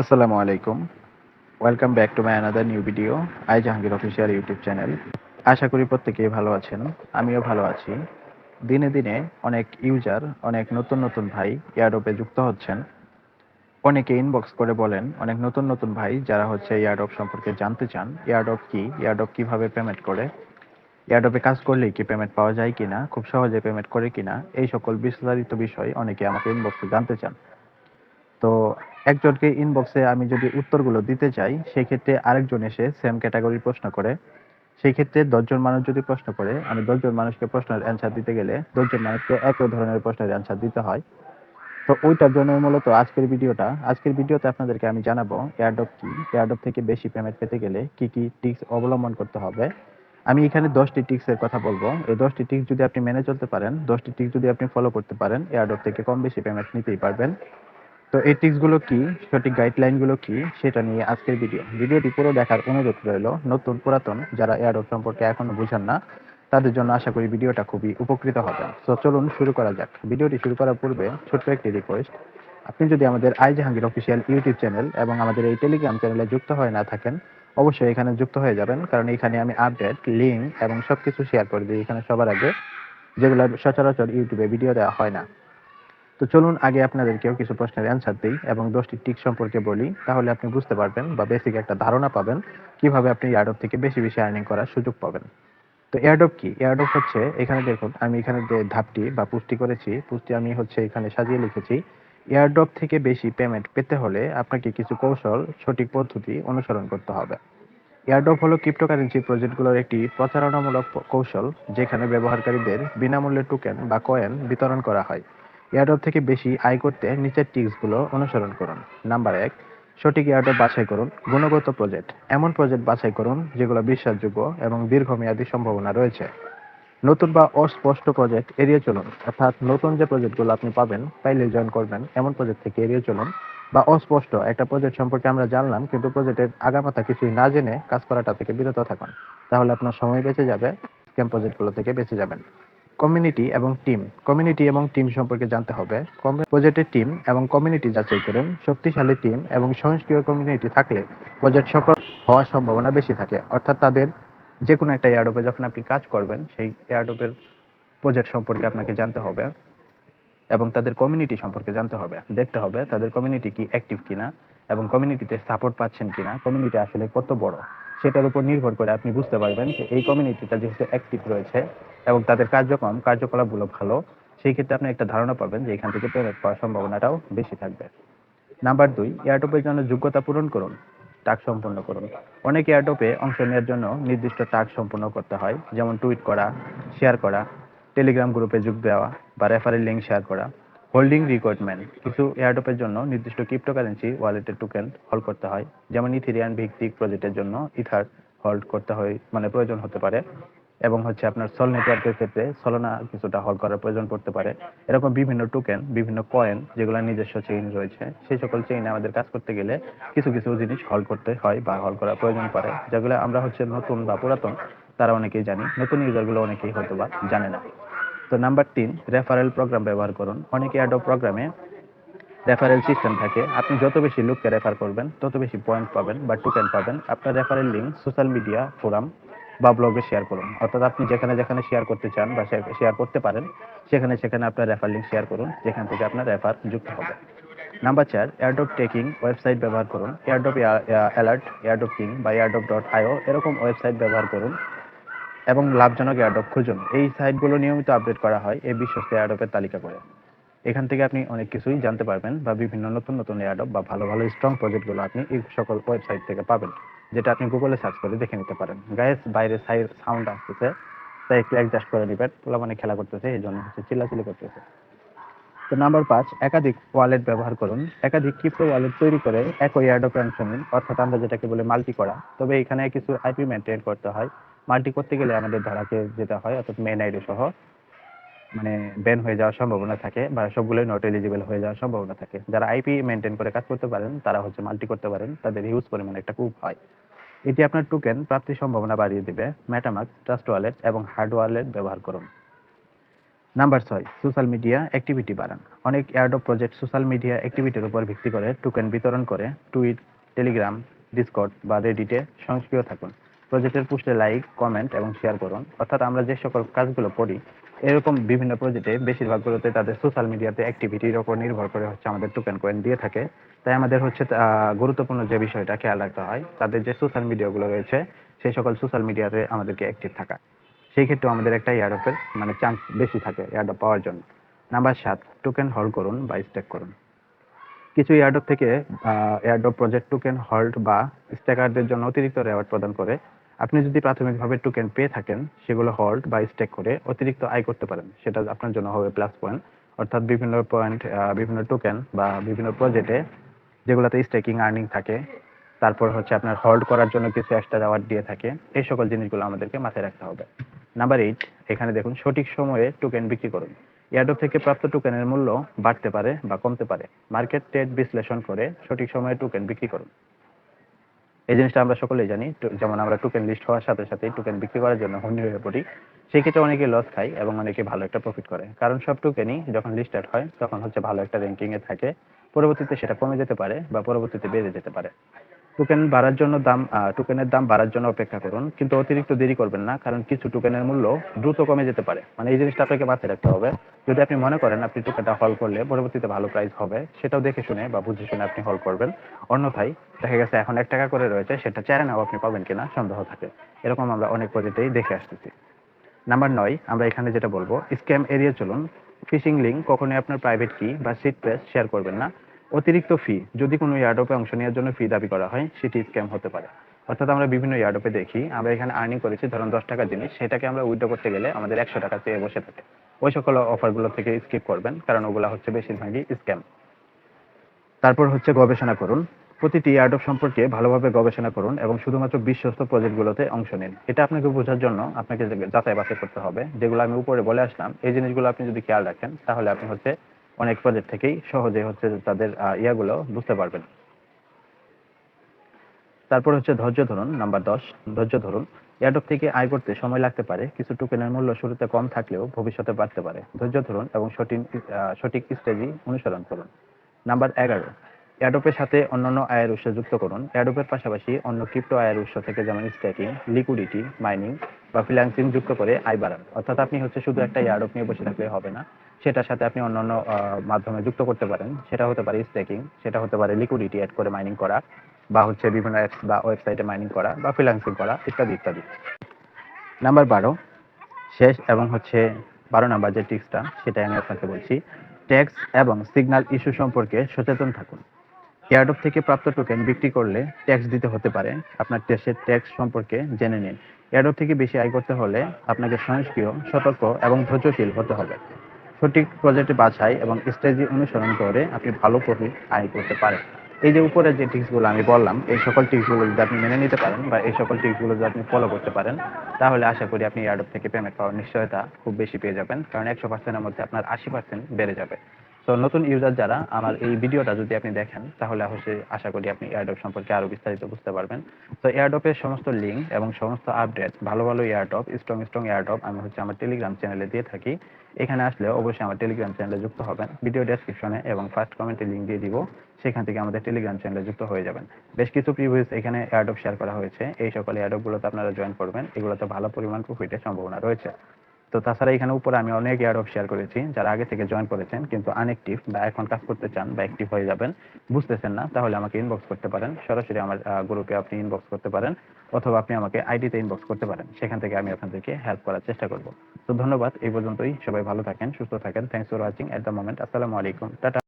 আসসালামু আলাইকুম। Welcome back to my another new video I Jahangir official YouTube channel আশা করি প্রত্যেকেই ভালো আছেন, আমিও ভালো আছি। দিনে দিনে অনেক ইউজার অনেক নতুন নতুন ভাই ইয়ারডপে যুক্ত হচ্ছেন। অনেকে ইনবক্স করে বলেন, অনেক নতুন নতুন ভাই যারা হচ্ছে ইয়ারডপ সম্পর্কে জানতে চান ইয়ারডপ কি ইয়ারডপ কীভাবে পেমেন্ট করে ইয়ারডপে কাজ করলেই কি পেমেন্ট পাওয়া যায় কিনা, খুব সহজে পেমেন্ট করে কিনা, এই সকল বিস্তারিত বিষয় অনেকে আমাকে ইনবক্সে জানতে চান। তো একজনকে ইনবক্সে আমি যদি উত্তরগুলো দিতে চাই, সেক্ষেত্রে আরেকজন এসে সেম ক্যাটাগরির প্রশ্ন করে। সেই ক্ষেত্রে দশজন মানুষ যদি প্রশ্ন করে, আমি দশজন মানুষকে প্রশ্নের অ্যান্সার দিতে গেলে দশজন মানুষকে একই ধরনের প্রশ্নের অ্যান্সার দিতে হয়। তো ওইটার জন্য মূলত আজকের ভিডিওটা। আজকের ভিডিওতে আপনাদেরকে আমি জানাব এয়ারডপ কি? এয়ারডপ থেকে বেশি পেমেন্ট পেতে গেলে কি কি টিক্স অবলম্বন করতে হবে? আমি এখানে দশটি টিক্সের কথা বলব। এই দশটি টিক্স যদি আপনি মেনে চলতে পারেন, দশটি টিক্স যদি আপনি ফলো করতে পারেন এয়ারডপ থেকে কম বেশি পেমেন্ট নিতেই পারবেন। তো এই টিপসগুলো কি? সঠিক গাইডলাইনগুলো কি? সেটা নিয়ে আজকের ভিডিও ভিডিওটি পুরো দেখার অনুরোধ রইল নতুন পুরাতন যারা এয়ারডপ সম্পর্কে এখনও বুঝেন না, তাদের জন্য আশা করি ভিডিওটা খুবই উপকৃত হবে। তো চলুন শুরু করা যাক। ভিডিওটি শুরু করার পূর্বে ছোট্ট একটি রিকোয়েস্ট আপনি যদি আমাদের I Jahangir official YouTube channel এবং আমাদের এই টেলিগ্রাম চ্যানেলে যুক্ত হয়ে না থাকেন, অবশ্যই এখানে যুক্ত হয়ে যাবেন, কারণ এখানে আমি আপডেট লিঙ্ক এবং সবকিছু শেয়ার করে দিই এখানে সবার আগে, যেগুলো সচরাচর ইউটিউবে ভিডিও দেওয়া হয় না। তো চলুন আগে আপনাদেরকেও কিছু প্রশ্নের অ্যান্সার দিই এবং দশটি টিক সম্পর্কে বলি, তাহলে আপনি বুঝতে পারবেন বা বেসিক একটা ধারণা পাবেন কীভাবে আপনি এয়ারডপ থেকে বেশি বেশি আর্নিং করার সুযোগ পাবেন। তো এয়ারডপ কি? এয়ারডপ হচ্ছে এখানে দেখুন, আমি এখানে যে ধাপটি বা পুষ্টি করেছি, পুষ্টি আমি হচ্ছে এখানে সাজিয়ে লিখেছি। এয়ারড্রপ থেকে বেশি পেমেন্ট পেতে হলে আপনাকে কিছু কৌশল, সঠিক পদ্ধতি অনুসরণ করতে হবে। এয়ারড্রপ হলো ক্রিপ্টোকারেন্সি প্রজেক্টগুলোর একটি প্রচারণামূলক কৌশল, যেখানে ব্যবহারকারীদের বিনামূল্যে টোকেন বা কয়েন বিতরণ করা হয়। এয়ারড্রপ থেকে বেশি আয় করতে নিচের টিপসগুলো অনুসরণ করুন। নাম্বার এক, সঠিক এয়ারড্রপ বাছাই করুন। গুণগত প্রজেক্ট। এমন প্রজেক্ট বাছাই করুন যেগুলো বিশ্বাসযোগ্য এবং দীর্ঘমেয়াদী সম্ভাবনা রয়েছে। নতুন বা অস্পষ্ট প্রজেক্ট এড়িয়ে চলুন। অর্থাৎ নতুন যে প্রজেক্টগুলো আপনি পাবেন পাইলে জয়েন করবেন। এমন প্রজেক্ট থেকে এড়িয়ে চলুন। বা অস্পষ্ট একটা প্রজেক্ট সম্পর্কে আমরা জানলাম, কিন্তু প্রজেক্টের আগামাথা কিছুই না জেনে কাজ করাটা থেকে বিরত থাকুন। তাহলে আপনার সময় বেঁচে যাবে, স্ক্যাম প্রজেক্টগুলো থেকে বেঁচে যাবেন। কমিউনিটি এবং টিম কমিউনিটি এবং টিম সম্পর্কে জানতে হবে। প্রজেক্টের টিম এবং কমিউনিটি যাচাই করুন। শক্তিশালী টিম এবং সহনশীল কমিউনিটি থাকলে প্রজেক্ট সফল হওয়ার সম্ভাবনা বেশি থাকে। অর্থাৎ তাদের যে কোনো একটা এয়ারডোপে যখন আপনি কাজ করবেন, সেই এয়ারডোপের প্রজেক্ট সম্পর্কে আপনাকে জানতে হবে এবং তাদের কমিউনিটি সম্পর্কে জানতে হবে। দেখতে হবে তাদের কমিউনিটি কি অ্যাক্টিভ কিনা এবং কমিউনিটিতে সাপোর্ট পাচ্ছেন কিনা। কমিউনিটি আসলে কত বড়? সেটার উপর নির্ভর করে আপনি বুঝতে পারবেন যে এই কমিউনিটিটা যেহেতু অ্যাক্টিভ রয়েছে এবং তাদের কার্যক্রম, কার্যকলাপগুলো ভালো, সেই ক্ষেত্রে আপনি একটা ধারণা পাবেন যে এখান থেকে পেমেন্ট পাওয়ার সম্ভাবনাটাও বেশি থাকবে। নাম্বার দুই এয়ারটোপের জন্য যোগ্যতা পূরণ করুন, টাক সম্পূর্ণ করুন। অনেক এয়ারটোপে অংশ নেওয়ার জন্য নির্দিষ্ট টাক সম্পূর্ণ করতে হয়, যেমন টুইট করা শেয়ার করা টেলিগ্রাম গ্রুপে যোগ দেওয়া বা রেফারেল লিঙ্ক শেয়ার করা। হোল্ডিং রিকোয়ারমেন্ট, কিছু এয়ারডপের জন্য নির্দিষ্ট ক্রিপ্টোকারেন্সি ওয়ালেটের টোকেন হোল্ড করতে হয়। যেমন ইথিরিয়ান ভিত্তিক প্রজেক্টের জন্য ইথার হোল্ড করতে হয় মানে প্রয়োজন হতে পারে। এবং হচ্ছে আপনার সল নেটওয়ার্কের ক্ষেত্রে সলোনা কিছুটা হোল্ড করার প্রয়োজন পড়তে পারে। এরকম বিভিন্ন টোকেন বিভিন্ন কয়েন যেগুলো নিজস্ব চেইন রয়েছে, সেই সকল চেইনে আমাদের কাজ করতে গেলে কিছু কিছু জিনিস হোল্ড করতে হয় বা হোল্ড করার প্রয়োজন পড়ে, যেগুলো আমরা হচ্ছে নতুন বা পুরাতন, তারা অনেকেই জানি, নতুন ইউজারগুলো অনেকেই হয়তো বা জানে না। তো নাম্বার তিন রেফারেল প্রোগ্রাম ব্যবহার করুন। অনেকে অ্যাডো প্রোগ্রামে রেফারেল সিস্টেম থাকে। আপনি যত বেশি লোককে রেফার করবেন, তত বেশি পয়েন্ট পাবেন বা টোকেন পাবেন। আপনার referral link social media forum বা ব্লগে শেয়ার করুন। অর্থাৎ আপনি যেখানে যেখানে শেয়ার করতে চান বা শেয়ার করতে পারেন, সেখানে সেখানে আপনার রেফার লিঙ্ক শেয়ার করুন, যেখান থেকে আপনার রেফার যুক্ত হবে। নাম্বার চার এয়ারডপ টেকিং ওয়েবসাইট ব্যবহার করুন। এয়ারডপ অ্যালার্ট এয়ারডপ কিং বা এয়ারডপ ডট আইও এরকম ওয়েবসাইট ব্যবহার করুন। এবং লাভজনক এয়ারডপ খুঁজুন। এই সাইটগুলো নিয়মিত আপডেট করা হয় এই বিশ্বস্ত এয়ারডপের তালিকা করে। এখান থেকে আপনি অনেক কিছুই জানতে পারবেন বা বিভিন্ন নতুন নতুন এয়ারডপ বা ভালো ভালো স্ট্রং প্রজেক্টগুলো আপনি এই সকল ওয়েবসাইট থেকে পাবেন, যেটা আপনি গুগলে সার্চ করে দেখে নিতে পারেন। গায়েস বাইরে সাউন্ড আসতেছে, তাই একটু অ্যাডজাস্ট করে নেবেন। পোলা মানে খেলা করতেছে, এই জন্য হচ্ছে চিল্লাচিল্লি করতেছে। তো নাম্বার পাঁচ, একাধিক ওয়ালেট ব্যবহার করুন। একাধিক ক্রিপ্টো ওয়ালেট তৈরি করে একই এয়ারডপ অংশ নিন, অর্থাৎ আমরা যেটাকে বলে মাল্টি করা তবে এখানে কিছু আইপি মেনটেন করতে হয়। মাল্টি করতে গেলে আমাদের ধরাকে যেতে হয়, অর্থাৎ মেন আইডি সহ মানে ব্যান হয়ে যাওয়ার সম্ভাবনা থাকে বা সবগুলোই নট এলিজিবল হয়ে যাওয়ার সম্ভাবনা থাকে। যারা আইপি মেনটেন করে কাজ করতে পারেন, তারা হচ্ছে মাল্টি করতে পারেন, তাদের হিউজ পরিমাণে একটা কুপ হয়। এটি আপনার টোকেন প্রাপ্তির সম্ভাবনা বাড়িয়ে দেবে মেটামাক্স ট্রাস্ট ওয়ালেট এবং হার্ড ওয়ালেট ব্যবহার করুন। নাম্বার ছয় সোশ্যাল মিডিয়া অ্যাক্টিভিটি বাড়ান। অনেক এয়ারডপ প্রজেক্ট সোশ্যাল মিডিয়া অ্যাক্টিভিটির উপর ভিত্তি করে টোকেন বিতরণ করে টুইট টেলিগ্রাম ডিসকর্ড বা রেডিটে সক্রিয় থাকুন। প্রজেক্টের পোস্টে লাইক কমেন্ট এবং শেয়ার করুন। অর্থাৎ আমরা যে সকল কাজগুলো করি, এরকম বিভিন্ন প্রজেক্টে বেশিরভাগগুলোতে তাদের সোশ্যাল মিডিয়াতে অ্যাক্টিভিটির ওপর নির্ভর করে হচ্ছে আমাদের টোকেন কয়েন দিয়ে থাকে। তাই আমাদের হচ্ছে গুরুত্বপূর্ণ যে বিষয়টা খেয়াল রাখতে হয়, তাদের যে সোশ্যাল মিডিয়াগুলো রয়েছে, সেই সকল সোশ্যাল মিডিয়াতে আমাদেরকে অ্যাক্টিভ থাকা। সেই ক্ষেত্রে আমাদের একটা এয়ারডপের মানে চান্স বেশি থাকে এয়ারডপ পাওয়ার জন্য। নাম্বার সাত টোকেন হোল্ড করুন বা স্টেক করুন। কিছু এয়ারডপ থেকে এয়ারডপ প্রজেক্ট টোকেন হোল্ড বা স্টেকারদের জন্য অতিরিক্ত রেওয়ার্ড প্রদান করে আপনি যদি প্রাথমিকভাবে টোকেন পেয়ে থাকেন, সেগুলো হোল্ড বা স্টেক করে অতিরিক্ত আয় করতে পারেন। সেটা আপনার জন্য হবে প্লাস পয়েন্ট অর্থাৎ বিভিন্ন পয়েন্ট বিভিন্ন টোকেন বা বিভিন্ন প্রজেক্টে যেগুলোতে স্টেকিং আর্নিং থাকে। তারপর হচ্ছে আপনার হোল্ড করার জন্য কিছু এক্সট্রা রেওয়ার্ড দিয়ে থাকে। এই সকল জিনিসগুলো আমাদেরকে মাথায় রাখতে হবে। নাম্বার এইট এখানে দেখুন, সঠিক সময়ে টোকেন বিক্রি করুন। এয়ারডপ থেকে প্রাপ্ত টোকেনের মূল্য বাড়তে পারে বা কমতে পারে। মার্কেট ট্রেড বিশ্লেষণ করে সঠিক সময়ে টোকেন বিক্রি করুন। এই জিনিসটা আমরা সকলেই জানি যেমন আমরা টোকেন লিস্ট হওয়ার সাথে সাথে টোকেন বিক্রি করার জন্য হুন্ডি হয়ে পড়ি সেক্ষেত্রে অনেকে লস খায় এবং অনেকে ভালো একটা প্রফিট করে। কারণ সব টোকেনই যখন লিস্টেড হয়, তখন হচ্ছে ভালো একটা র্যাঙ্কিংয়ে থাকে। পরবর্তীতে সেটা কমে যেতে পারে বা পরবর্তীতে বেড়ে যেতে পারে। টোকেন বাড়ার জন্য দাম টোকেনের দাম বাড়ার জন্য অপেক্ষা করুন। কিন্তু অতিরিক্ত দেরি করবেন না, কারণ কিছু টোকেনের মূল্য দ্রুত কমে যেতে পারে। মানে এই জিনিসটা আপনাকে মাথায় রাখতে হবে। যদি আপনি মনে করেন আপনি টোকেনটা হল করলে পরবর্তীতে ভালো প্রাইস হবে, সেটাও দেখে শুনে বা বুঝে শুনে আপনি হল করবেন। অন্যথায় দেখা গেছে এখন এক টাকা করে রয়েছে, সেটা চারে নাও আপনি পাবেন কিনা সন্দেহ থাকে। এরকম আমরা অনেক প্রজেক্টেই দেখে আসতেছি। নাম্বার নয়, আমরা এখানে যেটা বলব স্ক্যাম এড়িয়ে চলুন। ফিশিং লিঙ্ক কখনোই আপনার প্রাইভেট কি বা সিট প্রেস শেয়ার করবেন না। অতিরিক্ত ফি যদি কোনো ইয়ারডপে অংশ নেওয়ার জন্য ফি দাবি করা হয়, সেটি স্ক্যাম হতে পারে। অর্থাৎ আমরা বিভিন্ন ইয়ারডপে দেখি, আমরা এখানে আর্নিং করেছি, ধরুন দশ টাকার জিনিস, সেটাকে আমরা উইথড্র করতে গেলে আমাদের একশো টাকা চেয়ে বসে থাকে। ওই সকল অফারগুলো থেকে স্কিপ করবেন, কারণ ওগুলো হচ্ছে বেশিরভাগই স্ক্যাম তারপর হচ্ছে গবেষণা করুন। প্রতিটি ইয়ারডপ সম্পর্কে ভালোভাবে গবেষণা করুন এবং শুধুমাত্র বিশ্বস্ত প্রজেক্টগুলোতে অংশ নিন। এটা আপনাকে বোঝার জন্য আপনাকে যাচাই বাছাই করতে হবে। যেগুলো আমি উপরে বলে আসলাম, এই জিনিসগুলো আপনি যদি খেয়াল রাখেন, তাহলে আপনি হচ্ছে অনেক প্রজেক্ট থেকেই সহজে হচ্ছে তাদের ইয়াগুলো বুঝতে পারবেন। তারপর হচ্ছে ধৈর্য ধরুন, নাম্বার দশ, ধৈর্য ধরুন। এয়ারডপ থেকে আয় করতে সময় লাগতে পারে, কিছু টোকেনের মূল্য শুরুতে কম থাকলেও ভবিষ্যতে বাড়তে পারে। ধৈর্য ধরুন এবং সঠিক সঠিক স্টেজি অনুসরণ করুন। নাম্বার এগারো এয়ারডপের সাথে অন্যান্য আয়ের উৎস যুক্ত করুন। এয়ারডপের পাশাপাশি অন্য ক্রিপ্টো আয়ের উৎস থেকে যেমন স্টেকিং লিকুইডিটি মাইনিং বা ফ্রিল্যান্সিং যুক্ত করে আয় বাড়ান। অর্থাৎ আপনি হচ্ছে শুধু একটা এয়ারডপ নিয়ে বসে থাকলে হবে না, সেটার সাথে আপনি অন্যান্য মাধ্যমে যুক্ত করতে পারেন। সেটা হতে পারে স্ট্যাকিং সেটা হতে পারে লিকুইডিটি অ্যাড করে মাইনিং করা, বা হচ্ছে বিভিন্ন অ্যাপস বা ওয়েবসাইটে মাইনিং করা, বা ফ্রিল্যান্সিং করা, ইত্যাদি ইত্যাদি। নাম্বার বারো, শেষ এবং হচ্ছে বারো নাম্বার যে টিক্সটা সেটাই আমি আপনাকে বলছি। ট্যাক্স এবং সিগন্যাল ইস্যু সম্পর্কে সচেতন থাকুন। এয়ারডপ থেকে প্রাপ্ত টোকেন বিক্রি করলে ট্যাক্স দিতে হতে পারে। আপনার দেশের ট্যাক্স সম্পর্কে জেনে নিন। এয়ারডপ থেকে বেশি আয় করতে হলে আপনাকে সক্রিয় সতর্ক এবং ধৈর্যশীল হতে হবে। সঠিক প্রজেক্টে বাছাই এবং স্ট্র্যাটেজি অনুসরণ করে আপনি ভালো প্রফিট আয় করতে পারেন। এই যে উপরে যে টিপসগুলো আমি বললাম, এই সকল টিপসগুলো যদি আপনি মেনে নিতে পারেন বা এই সকল টিপসগুলো যদি আপনি ফলো করতে পারেন, তাহলে আশা করি আপনি এয়ারডপ থেকে পেমেন্ট পাওয়ার নিশ্চয়তা খুব বেশি পেয়ে যাবেন। কারণ একশো পার্সেন্টের মধ্যে আপনার আশি পার্সেন্ট বেড়ে যাবে। তো নতুন ইউজার যারা, আমার এই ভিডিওটা যদি আপনি দেখেন, তাহলে অবশ্যই আশা করি আপনি এয়ারডপ সম্পর্কে আরও বিস্তারিত বুঝতে পারবেন। তো এয়ারডপের সমস্ত লিঙ্ক এবং সমস্ত আপডেট ভালো ভালো এয়ারডপ স্ট্রং স্ট্রং এয়ারডপ আমি হচ্ছে আমার টেলিগ্রাম চ্যানেলে দিয়ে থাকি। এখানে আসলে অবশ্যই আমার টেলিগ্রাম চ্যানেলে যুক্ত হবেন। ভিডিও ডেসক্রিপশনে এবং ফার্স্ট কমেন্টে লিঙ্ক দিয়ে দিব। সেখান থেকে আমাদের টেলিগ্রাম চ্যানেলে যুক্ত হয়ে যাবেন। বেশ কিছু প্রিভিউস এখানে এয়ারডপ শেয়ার করা হয়েছে। এই সকল এয়ারডপগুলোতে আপনারা জয়েন করবেন। এগুলোতে ভালো পরিমাণ প্রফিটের সম্ভাবনা রয়েছে। তো তাছাড়া এখানে উপরে আমি অনেক এয়ারডপ শেয়ার করেছি, যারা আগে থেকে জয়েন করেছেন, কিন্তু আনএক্টিভ বা এখন কাজ করতে চান বা অ্যাক্টিভ হয়ে যাবেন, বুঝতেছেন না, তাহলে আমাকে ইনবক্স করতে পারেন। সরাসরি আমার গ্রুপে আপনি ইনবক্স করতে পারেন, অথবা আপনি আমাকে আইডিতে ইনবক্স করতে পারেন। সেখান থেকে আমি আপনাদেরকে হেল্প করার চেষ্টা করব। তো ধন্যবাদ, এই পর্যন্তই। সবাই ভালো থাকেন, সুস্থ থাকেন। Thanks for watching at the moment আসসালামু আলাইকুম। টাটা।